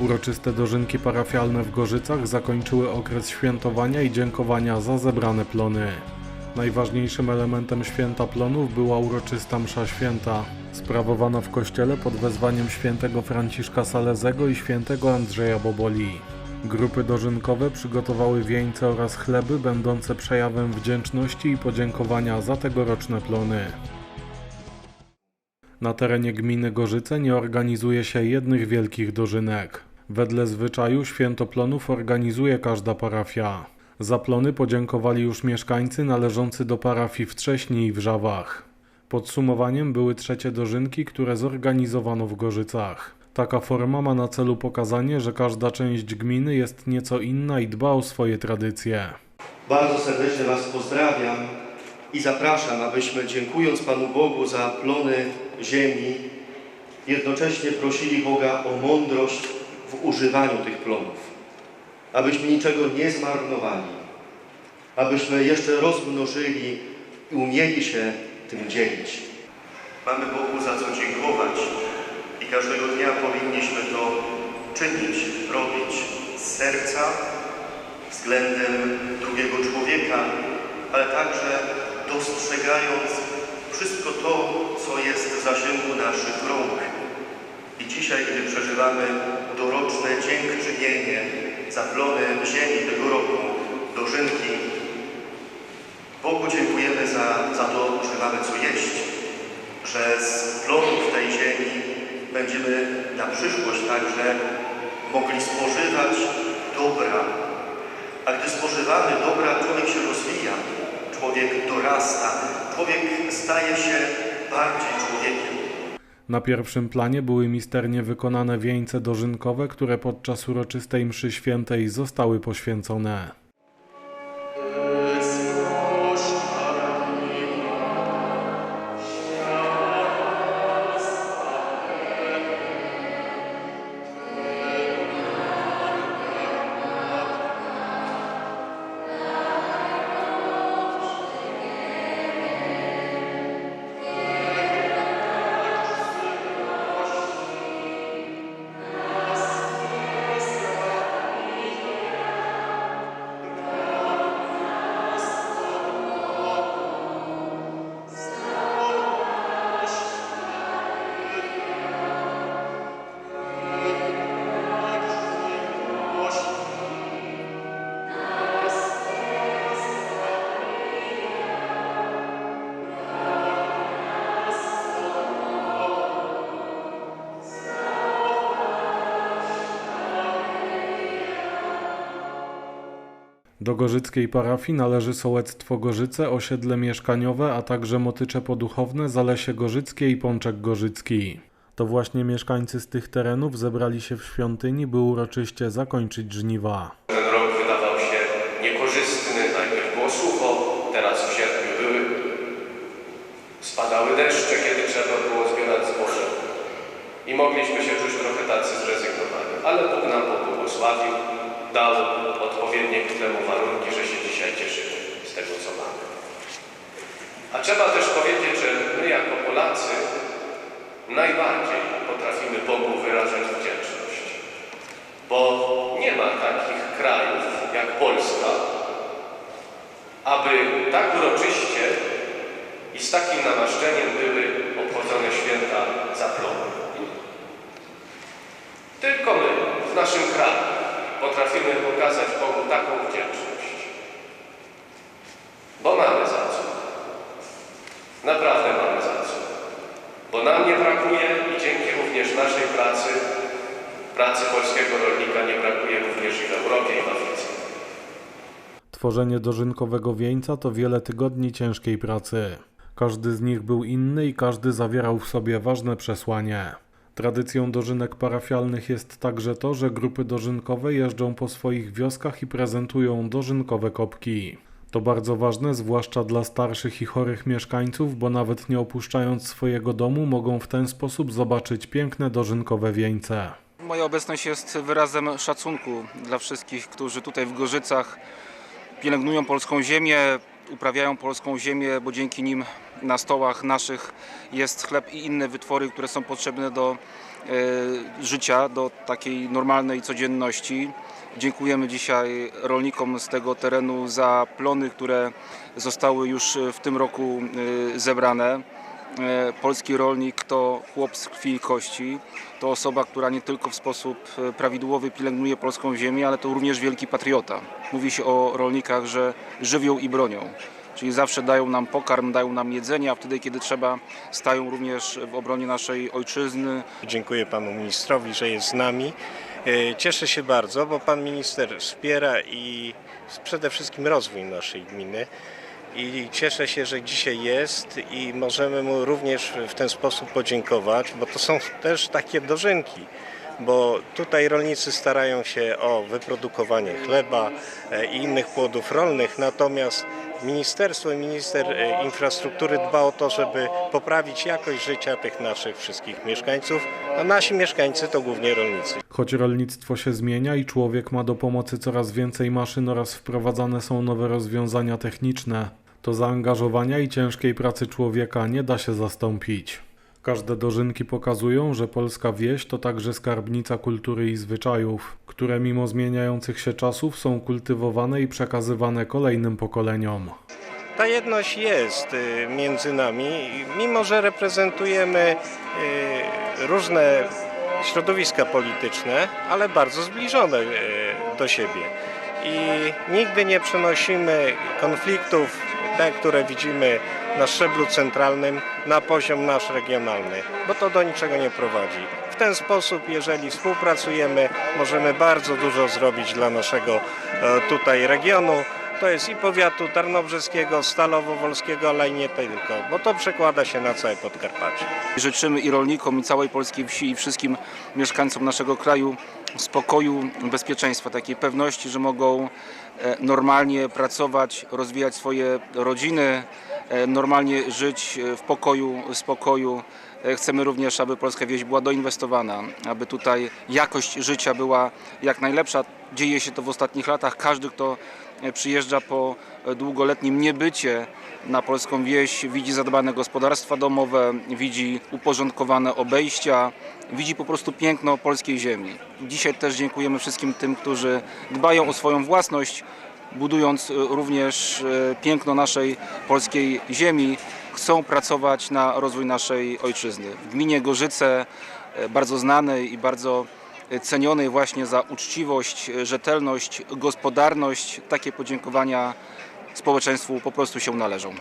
Uroczyste dożynki parafialne w Gorzycach zakończyły okres świętowania i dziękowania za zebrane plony. Najważniejszym elementem święta plonów była uroczysta msza święta, sprawowana w kościele pod wezwaniem świętego Franciszka Salezego i świętego Andrzeja Boboli. Grupy dożynkowe przygotowały wieńce oraz chleby będące przejawem wdzięczności i podziękowania za tegoroczne plony. Na terenie gminy Gorzyce nie organizuje się jednych wielkich dożynek. Wedle zwyczaju święto plonów organizuje każda parafia. Za plony podziękowali już mieszkańcy należący do parafii w Trześni i w Żawach. Podsumowaniem były trzecie dożynki, które zorganizowano w Gorzycach. Taka forma ma na celu pokazanie, że każda część gminy jest nieco inna i dba o swoje tradycje. Bardzo serdecznie Was pozdrawiam i zapraszam, abyśmy dziękując Panu Bogu za plony ziemi, jednocześnie prosili Boga o mądrość w używaniu tych plonów. Abyśmy niczego nie zmarnowali, abyśmy jeszcze rozmnożyli i umieli się tym dzielić. Mamy Bogu za co dziękować i każdego dnia powinniśmy to czynić, robić z serca, względem drugiego człowieka, ale także dostrzegając wszystko to, co jest w zasięgu naszych rąk. I dzisiaj, gdy przeżywamy doroczne dziękczynienie za plony ziemi tego roku, dożynki, Bogu dziękujemy za, za to, że mamy co jeść, że z plonów tej ziemi będziemy na przyszłość także mogli spożywać dobra, a gdy spożywamy dobra, człowiek się rozwija, człowiek dorasta, człowiek staje się bardziej człowiekiem. Na pierwszym planie były misternie wykonane wieńce dożynkowe, które podczas uroczystej mszy świętej zostały poświęcone. Do gorzyckiej parafii należy sołectwo Gorzyce, osiedle mieszkaniowe, a także motycze poduchowne, Zalesie Gorzyckie i Pączek Gorzycki. To właśnie mieszkańcy z tych terenów zebrali się w świątyni, by uroczyście zakończyć żniwa. Ten rok wydawał się niekorzystny. Najpierw było sucho, teraz w sierpniu były. Spadały deszcze, kiedy trzeba było zbierać zboże. I mogliśmy się czuć trochę tacy zrezygnowani. Ale Bóg nam pobłogosławił, dał odpowiednie ku temu warunki, że się dzisiaj cieszymy z tego, co mamy. A trzeba też powiedzieć, że my jako Polacy najbardziej potrafimy Bogu wyrażać wdzięczność. Bo nie ma takich krajów jak Polska, aby tak uroczyście i z takim namaszczeniem były obchodzone święta zaplonu. Tylko my w naszym kraju potrafimy pokazać Bogu taką wdzięczność. Bo mamy za co. Naprawdę mamy za co. Bo nam nie brakuje i dzięki również naszej pracy, pracy polskiego rolnika nie brakuje również i w Europie i w Afryce. Tworzenie dożynkowego wieńca to wiele tygodni ciężkiej pracy. Każdy z nich był inny i każdy zawierał w sobie ważne przesłanie. Tradycją dożynek parafialnych jest także to, że grupy dożynkowe jeżdżą po swoich wioskach i prezentują dożynkowe kopki. To bardzo ważne, zwłaszcza dla starszych i chorych mieszkańców, bo nawet nie opuszczając swojego domu, mogą w ten sposób zobaczyć piękne dożynkowe wieńce. Moja obecność jest wyrazem szacunku dla wszystkich, którzy tutaj w Gorzycach pielęgnują polską ziemię, uprawiają polską ziemię, bo dzięki nim na stołach naszych jest chleb i inne wytwory, które są potrzebne do e, życia, do takiej normalnej codzienności. Dziękujemy dzisiaj rolnikom z tego terenu za plony, które zostały już w tym roku e, zebrane. E, Polski rolnik to chłop z krwi i kości. To osoba, która nie tylko w sposób prawidłowy pielęgnuje polską ziemię, ale to również wielki patriota. Mówi się o rolnikach, że żywią i bronią. Czyli zawsze dają nam pokarm, dają nam jedzenie, a wtedy, kiedy trzeba, stają również w obronie naszej ojczyzny, Dziękuję panu ministrowi, że jest z nami. E, Cieszę się bardzo, bo pan minister wspiera i przede wszystkim rozwój naszej gminy. I cieszę się, że dzisiaj jest i możemy mu również w ten sposób podziękować, bo to są też takie dożynki. Bo tutaj rolnicy starają się o wyprodukowanie chleba e, i innych płodów rolnych, natomiast ministerstwo i minister e, infrastruktury dba o to, żeby poprawić jakość życia tych naszych wszystkich mieszkańców, a nasi mieszkańcy to głównie rolnicy. Choć rolnictwo się zmienia i człowiek ma do pomocy coraz więcej maszyn oraz wprowadzane są nowe rozwiązania techniczne, to zaangażowania i ciężkiej pracy człowieka nie da się zastąpić. Każde dożynki pokazują, że polska wieś to także skarbnica kultury i zwyczajów, które mimo zmieniających się czasów są kultywowane i przekazywane kolejnym pokoleniom. Ta jedność jest y, między nami, mimo że reprezentujemy y, różne środowiska polityczne, ale bardzo zbliżone y, do siebie. I nigdy nie przenosimy konfliktów, te, które widzimy na szczeblu centralnym, na poziom nasz regionalny, bo to do niczego nie prowadzi. W ten sposób, jeżeli współpracujemy, możemy bardzo dużo zrobić dla naszego e, tutaj regionu. To jest i powiatu tarnobrzeskiego, stalowo-wolskiego, ale i nie tylko, bo to przekłada się na całe Podkarpacie. Życzymy i rolnikom, i całej polskiej wsi, i wszystkim mieszkańcom naszego kraju spokoju, bezpieczeństwa, takiej pewności, że mogą e, normalnie pracować, rozwijać swoje rodziny, normalnie żyć e, w pokoju, spokoju. E, Chcemy również, aby polska wieś była doinwestowana, aby tutaj jakość życia była jak najlepsza. Dzieje się to w ostatnich latach. Każdy, kto e, przyjeżdża po e, długoletnim niebycie na polską wieś, widzi zadbane gospodarstwa domowe, widzi uporządkowane obejścia, widzi po prostu piękno polskiej ziemi. Dzisiaj też dziękujemy wszystkim tym, którzy dbają o swoją własność, budując e, również e, piękno naszej polskiej ziemi, chcą pracować na rozwój naszej ojczyzny. W gminie Gorzyce, e, bardzo znanej i bardzo cenionej właśnie za uczciwość, rzetelność, gospodarność, takie podziękowania społeczeństwu po prostu się należą.